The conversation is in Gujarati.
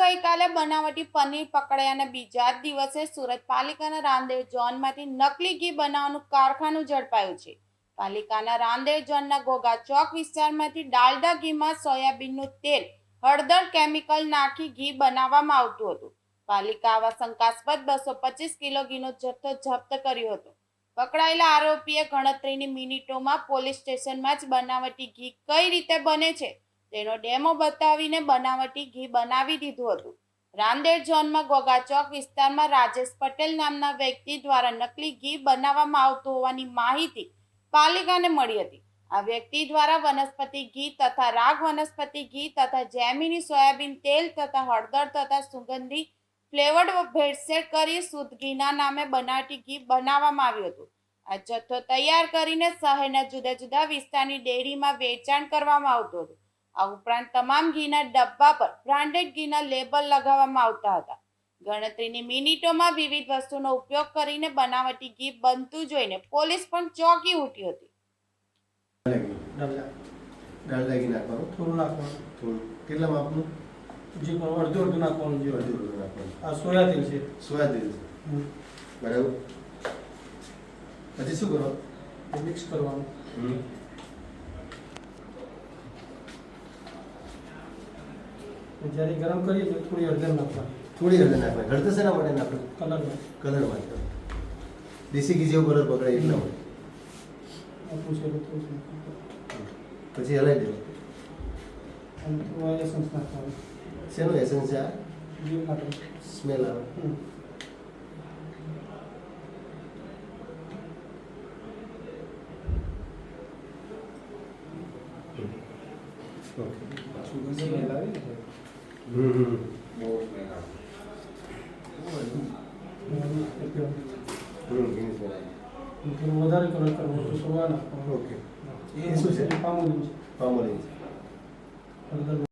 ગઈકાલે બનાવટી પનીર પકડાયાના બીજા જ દિવસે સુરત પાલિકાના રાંદેર ઝોનમાંથી નકલી ઘી બનાવવાનું કારખાનું ઝડપાયું છે. પાલિકાના રાંદેર ઝોનના ઘોઘા ચોક વિસ્તારમાંથી ડાલડા ઘીમાં સોયાબીનનું તેલ, હળદર કેમિકલ નાખી ઘી બનાવવામાં આવતું હતું. પાલિકા આવા શંકાસ્પદ બસો પચીસ કિલો ઘીનો જથ્થો જપ્ત કર્યો હતો. પકડાયેલા આરોપીએ ગણતરીની મિનિટોમાં પોલીસ સ્ટેશનમાં જ બનાવટી ઘી કઈ રીતે બને છે? તેનો ડેમો બતાવીને બનાવટી ઘી બનાવી દીધું હતું. રામદેવ ઝોનમાં ગોગા ચોક વિસ્તારમાં રાજેશ પટેલ નામના વ્યક્તિ દ્વારા નકલી ઘી બનાવવામાં આવતું હોવાની માહિતી પાલિકાને મળી હતી. આ વ્યક્તિ દ્વારા વનસ્પતિ ઘી તથા રાગ વનસ્પતિ ઘી તથા જેમિની સોયાબીન તેલ તથા હળદર તથા સુગંધી ફ્લેવર્ડ ભેળસેળ કરી શુદ્ધ ઘીના નામે બનાવટી ઘી બનાવવામાં આવ્યું હતું. આ જથ્થો તૈયાર કરીને શહેરના જુદા જુદા વિસ્તારની ડેરીમાં વેચાણ કરવામાં આવતું હતું. આ ઉપરાંત તમામ ઘીના ડબ્બા પર બ્રાન્ડેડ ઘીના લેબલ લગાવવામાં આવતા હતા. ગણતરીની મિનિટોમાં વિવિધ વસ્તુનો ઉપયોગ કરીને બનાવટી ઘી બનતું જોઈને પોલીસ પણ ચોંકી ઉઠી હતી. ડાલડા ડાલડા નાખવાનું થોડું નાખવાનું થોડું. કેટલા માપનું? જે પણ અડધું અડધું નાખવાનું જે અડધું અડધું નાખવાનું. આ સોયા તેલ છે. સોયા તેલ હમ. બરાબર. પછી શું કરવાનું મિક્સ કરવાનું. જ્યારે ગરમ કરીએ તો થોડી હળદર નાખવાની. થોડી હળદર નાખવાની. હળદર શેના માટે નાખવું કલર કલર માટે. દેશી ઘી જેવો કલર પકડાય એટલા માટે. નાખવાનું. પછી હલાવી દેવું. એસન્સ નાખવાનું. શેનું એસન્સ છે આ? સ્મેલ આવે. હમ. ઓકે. હમ હમ અને આવે. વધારે કલર કરવો તો સોયા ઓકે એ શું છે. પામોલી છે. હળદર